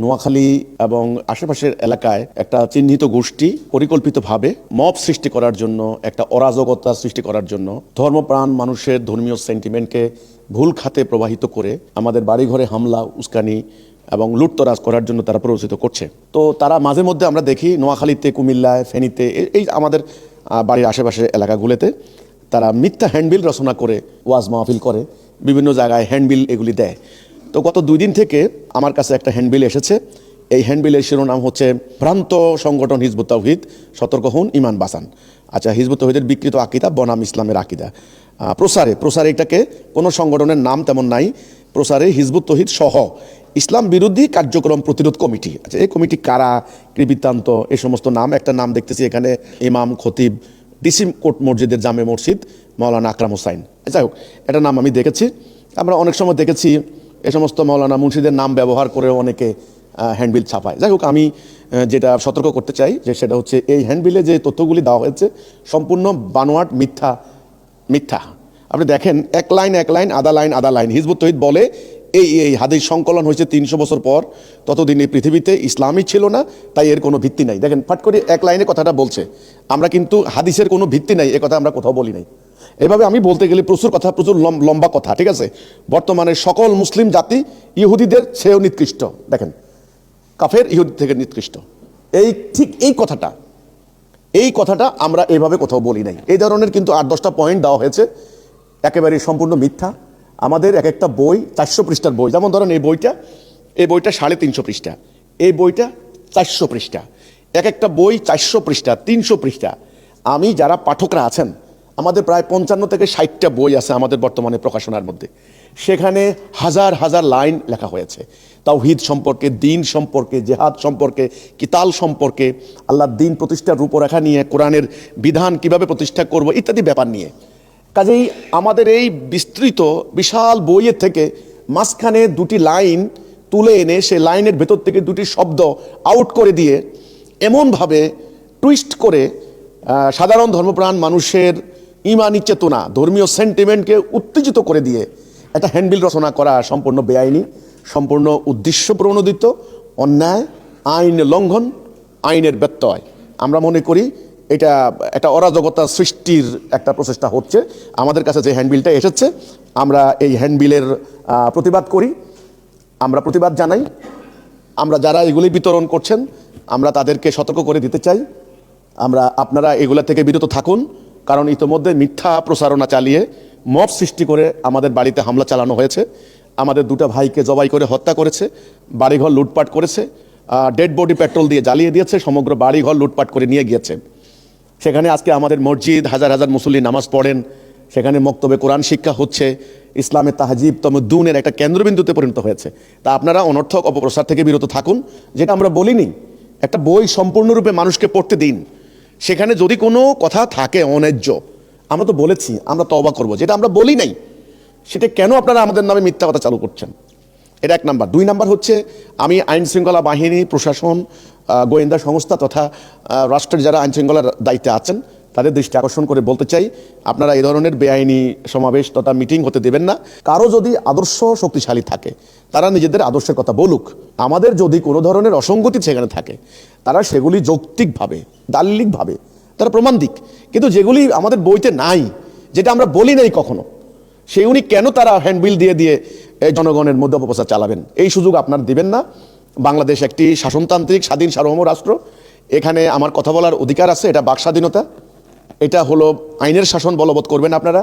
নোয়াখালী এবং আশেপাশের এলাকায় একটা চিহ্নিত গোষ্ঠী পরিকল্পিতভাবে মব সৃষ্টি করার জন্য, একটা অরাজকতা সৃষ্টি করার জন্য ধর্মপ্রাণ মানুষের ধর্মীয় সেন্টিমেন্টকে ভুল খাতে প্রবাহিত করে আমাদের বাড়িঘরে হামলা, উস্কানি এবং লুটতরাজ করার জন্য তারা প্ররোচিত করছে। তো তারা মাঝে মধ্যে আমরা দেখি নোয়াখালীতে, কুমিল্লায়, ফেনীতে এই আমাদের বাড়ির আশেপাশের এলাকাগুলোতে তারা মিথ্যা হ্যান্ডবিল রচনা করে ওয়াজ মাহফিল করে, বিভিন্ন জায়গায় হ্যান্ডবিল এগুলি দেয়। তো গত দুই দিন থেকে আমার কাছে একটা হ্যান্ডবিল এসেছে। এই হ্যান্ডবিলের শিরোনাম হচ্ছে, ভ্রান্ত সংগঠন হিজবুত তাওহিদ, সতর্ক হন ইমান বাসান আচ্ছা হিজবুত তাওহিদের বিকৃত আকিদা, বনাম ইসলামের আকিদা। প্রসারে প্রসারে এটাকে কোনো সংগঠনের নাম তেমন নাই। প্রসারে হিজবুত তহিদ সহ ইসলাম বিরোধী কার্যক্রম প্রতিরোধ কমিটি। আচ্ছা এই কমিটি কারা কৃবিত্তান্ত এই সমস্ত নাম একটা নাম দেখতেছি এখানে, ইমাম, খতিব, ডিসিম কোট মসজিদের জামে মসজিদ, মাওলানা আকরাম হোসাইন। যাই হোক, এটা নাম আমি দেখেছি। আমরা অনেক সময় দেখেছি এ সমস্ত মাওলানা মুন্সিদের নাম ব্যবহার করে অনেকে হ্যান্ডবিল ছাপায়। যাই হোক, আমি যেটা সতর্ক করতে চাই যে সেটা হচ্ছে এই হ্যান্ডবিলে যে তথ্যগুলি দেওয়া হয়েছে, সম্পূর্ণ বানোয়াট মিথ্যা মিথ্যা। আপনি দেখেন, এক লাইন এক লাইন, আধা লাইন আধা লাইন। হিজবুত তহিদ বলে, এই এই হাদিস সংকলন হয়েছে তিনশো বছর পর, ততদিন এই পৃথিবীতে ইসলামই ছিল না, তাই এর কোনো ভিত্তি নাই। দেখেন, ফাট করে এক লাইনে কথাটা বলছে। আমরা কিন্তু হাদিসের কোনো ভিত্তি নাই, এ কথা আমরা কোথাও বলি নাই। এভাবে আমি বলতে গেলে প্রচুর কথা, প্রচুর লম- লম্বা কথা, ঠিক আছে? বর্তমানে সকল মুসলিম জাতি ইহুদিদের সেও নিকৃষ্ট। দেখেন, কাফের ইহুদি থেকে নিকৃষ্ট। এই, ঠিক এই কথাটা এই কথাটা আমরা এইভাবে কোথাও বলি নাই। এই ধরনের কিন্তু আট, দশটা পয়েন্ট দেওয়া হয়েছে। একেবারে সম্পূর্ণ মিথ্যা। আমাদের এক একটা বই চারশো পৃষ্ঠার বই। যেমন ধরেন এই বইটা এই বইটা সাড়ে তিনশো পৃষ্ঠা। এই বইটা চারশো পৃষ্ঠা। এক একটা বই চারশো পৃষ্ঠা, তিনশো পৃষ্ঠা। আমি যারা পাঠকরা আছেন আমাদের প্রায় পঞ্চান্ন থেকে ষাটটা বই আছে আমাদের বর্তমানে প্রকাশনার মধ্যে। সেখানে হাজার হাজার লাইন লেখা হয়েছে। তাওহিদ সম্পর্কে, দিন সম্পর্কে, জেহাদ সম্পর্কে, কিতাল সম্পর্কে, আল্লাহ দিন প্রতিষ্ঠার রূপরেখা নিয়ে, কোরআনের বিধান কীভাবে প্রতিষ্ঠা করব ইত্যাদি ব্যাপার নিয়ে। কাজেই আমাদের এই বিস্তৃত, বিশাল বইয়ের থেকে মাঝখানে দুটি লাইন তুলে এনে সে লাইনের ভেতর থেকে দুটি শব্দ আউট করে দিয়ে, এমনভাবে টুইস্ট করে সাধারণ ধর্মপ্রাণ মানুষের ইমানি চেতনা, ধর্মীয় সেন্টিমেন্টকে উত্তেজিত করে দিয়ে একটা হ্যান্ডবিল রচনা করা সম্পূর্ণ বেআইনি, সম্পূর্ণ উদ্দেশ্য প্রণোদিত, অন্যায়, আইন লঙ্ঘন, আইনের ব্যত্যয়। আমরা মনে করি এটা একটা অরাজকতা সৃষ্টির একটা প্রচেষ্টা হচ্ছে। আমাদের কাছে যে হ্যান্ডবিলটা এসেছে, আমরা এই হ্যান্ডবিলের প্রতিবাদ করি। আমরা প্রতিবাদ জানাই। আমরা যারা এগুলি বিতরণ করছেন, আমরা তাদেরকে সতর্ক করে দিতে চাই। আমরা, আপনারা এগুলা থেকে বিরত থাকুন। কারণ ইতোমধ্যে মিথ্যা প্রসারণা চালিয়ে মব সৃষ্টি করে আমাদের বাড়িতে হামলা চালানো হয়েছে। আমাদের দুটো ভাইকে জবাই করে হত্যা করেছে, বাড়িঘর লুটপাট করেছে ডেড বডি পেট্রোল দিয়ে জ্বালিয়ে দিয়েছে, সমগ্র বাড়িঘর লুটপাট করে নিয়ে গিয়েছে। সেখানে আজকে আমাদের মসজিদ, হাজার হাজার মুসল্লি নামাজ পড়েন। সেখানে মক্তবে কোরআন শিক্ষা হচ্ছে ইসলামের তাহাজিব তমদ্দুনের একটা কেন্দ্রবিন্দুতে পরিণত হয়েছে। তা আপনারা অনর্থক অপপ্রসার থেকে বিরত থাকুন, যেটা আমরা বলিনি। একটা বই সম্পূর্ণরূপে মানুষকে পড়তে দিন। সেখানে যদি কোনো কথা থাকে অন্যায্য, আমরা তো বলেছি, আমরা তবা করব, যেটা আমরা বলি নাই, সেটা কেন আপনারা আমাদের নামে মিথ্যা কথা চালু করছেন? এটা এক নাম্বার। দুই নাম্বার হচ্ছে, আমি আইন শৃঙ্খলা বাহিনী, প্রশাসন গোয়েন্দা সংস্থা তথা রাষ্ট্রের যারা আইন শৃঙ্খলার দায়িত্বে আছেন তাদের দৃষ্টি আকর্ষণ করে বলতে চাই, আপনারা এই ধরনের বেআইনি সমাবেশ তথা মিটিং হতে দেবেন না। কারও যদি আদর্শ শক্তিশালী থাকে, তারা নিজেদের আদর্শের কথা বলুক। আমাদের যদি কোনো ধরনের অসঙ্গতি সেখানে থাকে, তারা সেগুলি যৌক্তিকভাবে, দাল্লিকভাবে, তারা প্রমাণ দিক। কিন্তু যেগুলি আমাদের বইতে নাই, যেটা আমরা বলি নাই কখনো সেই উনি কেন তারা হ্যান্ডবিল দিয়ে দিয়ে জনগণের মধ্যে অপপ্রচার চালাবেন? এই সুযোগ আপনার দিবেন না। বাংলাদেশ একটি শাসনতান্ত্রিক স্বাধীন সার্বভৌম রাষ্ট্র। এখানে আমার কথা বলার অধিকার আছে, এটা বাক স্বাধীনতা এটা হলো আইনের শাসন বলবৎ করবেন আপনারা।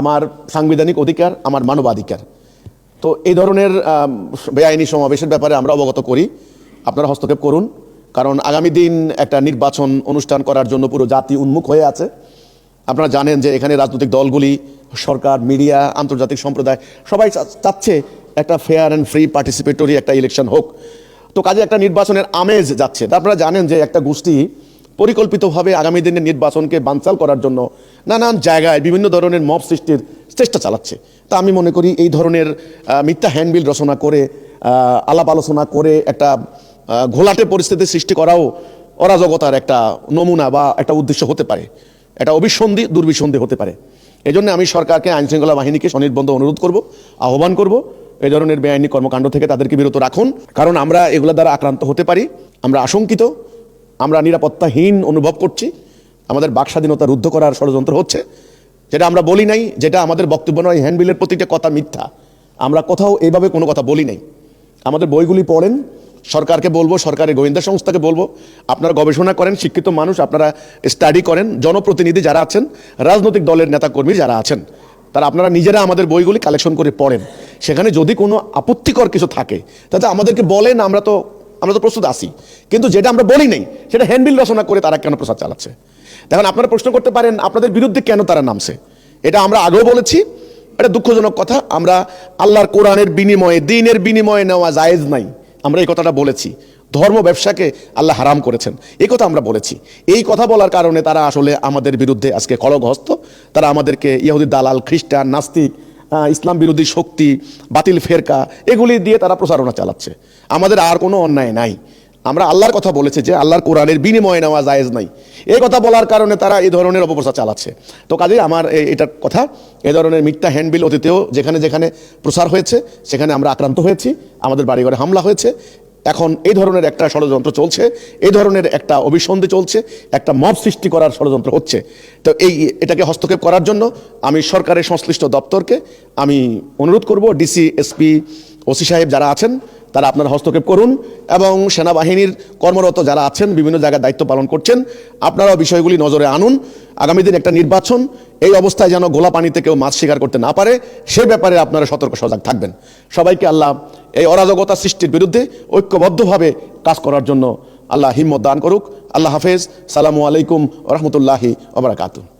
আমার সাংবিধানিক অধিকার, আমার মানবাধিকার। তো এই ধরনের বেআইনি সমাবেশের ব্যাপারে আমরা অবগত করি। আপনারা হস্তক্ষেপ করুন, কারণ আগামী দিন একটা নির্বাচন অনুষ্ঠান করার জন্য পুরো জাতি উন্মুখ হয়ে আছে। আপনারা জানেন যে এখানে রাজনৈতিক দলগুলি, সরকার, মিডিয়া, আন্তর্জাতিক সম্প্রদায়, সবাই চাচ্ছে একটা ফেয়ার অ্যান্ড ফ্রি পার্টিসিপেটরি একটা ইলেকশন হোক। তো কাজে একটা নির্বাচনের আমেজ যাচ্ছে। তা আপনারা জানেন যে একটা গোষ্ঠী পরিকল্পিতভাবে আগামী দিনের নির্বাচনকে বানচাল করার জন্য নানান জায়গায় বিভিন্ন ধরনের মব সৃষ্টির চেষ্টা চালাচ্ছে। তা আমি মনে করি এই ধরনের মিথ্যা হ্যান্ডবিল রচনা করে আলাপ আলোচনা করে একটা ঘোলাটে পরিস্থিতি সৃষ্টি করাও অরাজকতার একটা নমুনা বা একটা উদ্দেশ্য হতে পারে। এটা অবিসন্ধি, দুর্বিসন্ধি হতে পারে। এই জন্য আমি সরকারকে আইন শৃঙ্খলা বাহিনীকে স্বনির্বন্ধ অনুরোধ করব, আহ্বান করব, এই ধরনের বেআইনি কর্মকাণ্ড থেকে তাদেরকে বিরত রাখুন। কারণ আমরা এগুলো দ্বারা আক্রান্ত হতে পারি, আমরা আশঙ্কিত। আমরা নিরাপত্তাহীন অনুভব করছি। আমাদের বাক স্বাধীনতা রুদ্ধ করার ষড়যন্ত্র হচ্ছে। যেটা আমরা বলি নাই, যেটা আমাদের বক্তব্য নয়, হ্যান্ডবিলের প্রতিটা কথা মিথ্যা। আমরা কোথাও এইভাবে কোনো কথা বলি নাই। আমাদের বইগুলি পড়েন, সরকারকে বলব সরকারের গোয়েন্দা সংস্থাকে বলব। আপনারা গবেষণা করেন, শিক্ষিত মানুষ, আপনারা স্টাডি করেন। জনপ্রতিনিধি যারা আছেন, রাজনৈতিক দলের নেতাকর্মী যারা আছেন, তারা আপনারা নিজেরা আমাদের বইগুলি কালেকশন করে পড়েন। সেখানে যদি কোনো আপত্তিকর কিছু থাকে, তাতে আমাদেরকে বলেন, আমরা তো আমরা তো প্রস্তুত আছি। কিন্তু যেটা আমরা বলি নাই, সেটা হ্যান্ডবিল রচনা করে তারা কেন প্রচার চালাচ্ছে? দেখুন, আপনারা প্রশ্ন করতে পারেন, আপনাদের বিরুদ্ধে কেন তারা নামছে? এটা আমরা আগেও বলেছি, এটা দুঃখজনক কথা, আমরা আল্লাহর কোরআনের বিনিময়ে, দিনের বিনিময়ে নেওয়া জায়েজ নাই। আমরা এই কথাটা বলেছি। ধর্ম ব্যবসাকে আল্লাহ হারাম করেছেন। এই কথা আমরা বলেছি। এই কথা বলার কারণে তারা আসলে আমাদের বিরুদ্ধে আজকে কলগহস্ত তারা আমাদেরকে ইহুদি দালাল, খ্রিস্টান, নাস্তিক ইসলাম বিরোধী শক্তি, বাতিল ফেরকা, এগুলি দিয়ে তারা প্রচারণা চালাচ্ছে। আমাদের আর কোনো অন্যায় নাই। আমরা আল্লাহর কথা বলেছি যে আল্লাহর কোরআনের বিনিময়ে নেওয়া জায়েজ নাই। এই কথা বলার কারণে তারা এই ধরনের অপপ্রচার চালাচ্ছে। তো কাজেই আমার এটার কথা, এ ধরনের মিথ্যা হ্যান্ডবিল অতীতেও যেখানে যেখানে প্রসার হয়েছে, সেখানে আমরা আক্রান্ত হয়েছি, আমাদের বাড়িঘরে হামলা হয়েছে। এখন এই ধরনের একটা ষড়যন্ত্র চলছে, এই ধরনের একটা অভিসন্ধি চলছে, একটা মব সৃষ্টি করার ষড়যন্ত্র হচ্ছে। তো এই এটাকে হস্তক্ষেপ করার জন্য আমি সরকারের সংশ্লিষ্ট দপ্তরকে আমি অনুরোধ করব, ডিসি, এসপি, ওসি সাহেব যারা আছেন তারা আপনারা হস্তক্ষেপ করুন এবং সেনাবাহিনীর কর্মরত যারা আছেন, বিভিন্ন জায়গায় দায়িত্ব পালন করছেন, আপনারাও বিষয়গুলি নজরে আনুন। আগামী দিন একটা নির্বাচন, এই অবস্থায় যেন গোলা পানিতে কেউ মাছ শিকার করতে না পারে, সে ব্যাপারে আপনারা সতর্ক সজাগ থাকবেন। সবাইকে আল্লাহ এই অরাজকতা সৃষ্টির বিরুদ্ধে ঐক্যবদ্ধভাবে কাজ করার জন্য আল্লাহ হিম্মত দান করুক। আল্লাহ হাফেজ। সালামু আলাইকুম রহমতুল্লাহি ওবরাকাতু